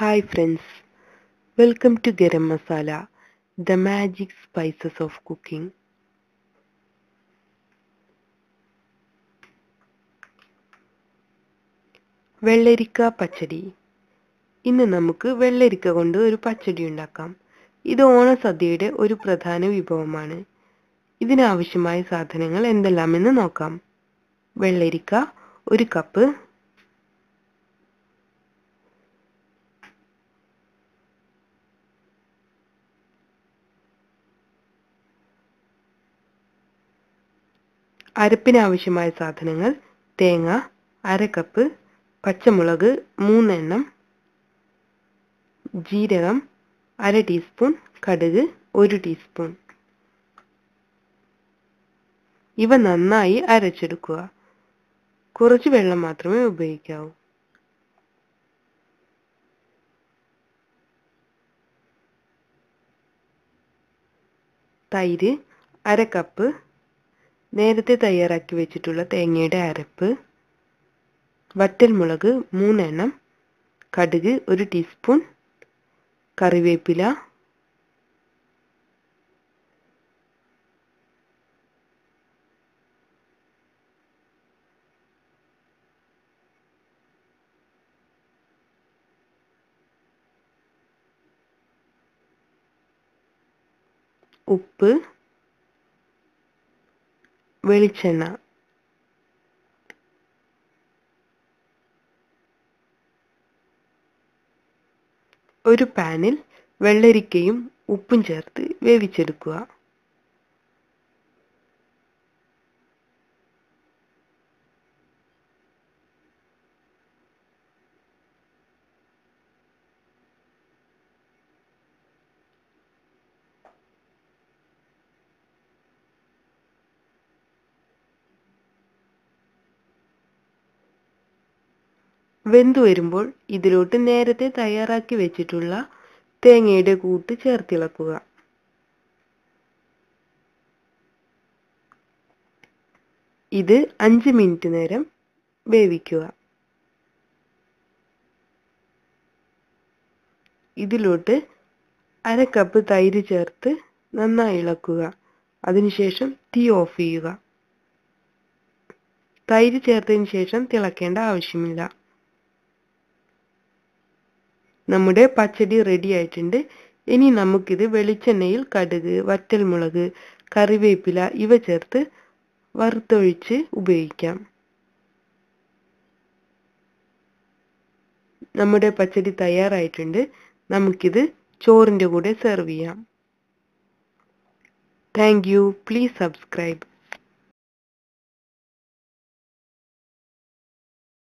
Hi friends welcome to garam masala the magic spices of cooking വെള്ളരിക്ക പച്ചടി. ഇന്ന് നമുക്ക് വെള്ളരിക്ക കൊണ്ട് ഒരു പച്ചടി ഉണ്ടാക്കാം. ഇത് ഓണസദ്യയുടെ ഒരു പ്രധാന വിഭവമാണ്. ഇതിനാവശ്യമായ സാധനങ്ങൾ എന്തെല്ലാമെന്ന് നോക്കാം. വെള്ളരിക്ക ഒരു കപ്പ് അരപ്പിനാവശ്യമായ സാധനങ്ങൾ തേങ്ങ അര കപ്പ് പച്ചമുളക് മൂന്നെണ്ണം ജീരകം അര ടീസ്പൂൺ കടുക് ഒരു ടീസ്പൂൺ. ഇവ നന്നായി അരച്ചെടുക്കുക. കുറച്ച് വെള്ളം മാത്രമേ ഉപയോഗിക്കാവൂ. തൈര് അര കപ്പ് നേരത്തെ തയ്യാറാക്കി വെച്ചിട്ടുള്ള തേങ്ങയുടെ അരപ്പ് വറ്റൽമുളക് മൂന്നെണ്ണം കടുക് ഒരു ടീസ്പൂൺ കറിവേപ്പില ഉപ്പ് വെളിച്ചെണ്ണ. ഒരു പാനിൽ വെള്ളരിക്കയും ഉപ്പും ചേർത്ത് വേവിച്ചെടുക്കുക. വെന്തു വരുമ്പോൾ ഇതിലോട്ട് നേരത്തെ തയ്യാറാക്കി വെച്ചിട്ടുള്ള തേങ്ങയുടെ കൂട്ട് ചേർത്തിളക്കുക. ഇത് അഞ്ച് മിനിറ്റ് നേരം വേവിക്കുക. ഇതിലോട്ട് അര കപ്പ് തൈര് ചേർത്ത് നന്നായി ഇളക്കുക. അതിനുശേഷം തീ ഓഫ് ചെയ്യുക. തൈര് ചേർത്തതിന് ശേഷം തിളക്കേണ്ട ആവശ്യമില്ല. നമ്മുടെ പച്ചടി റെഡി ആയിട്ടുണ്ട്. ഇനി നമുക്കിത് വെളിച്ചെണ്ണയിൽ കടുക് വറ്റൽമുളക് കറിവേപ്പില ഇവ ചേർത്ത് വറുത്തൊഴിച്ച് ഉപയോഗിക്കാം. നമ്മുടെ പച്ചടി തയ്യാറായിട്ടുണ്ട്. നമുക്കിത് ചോറിന്റെ കൂടെ സെർവ് ചെയ്യാം. Thank you please subscribe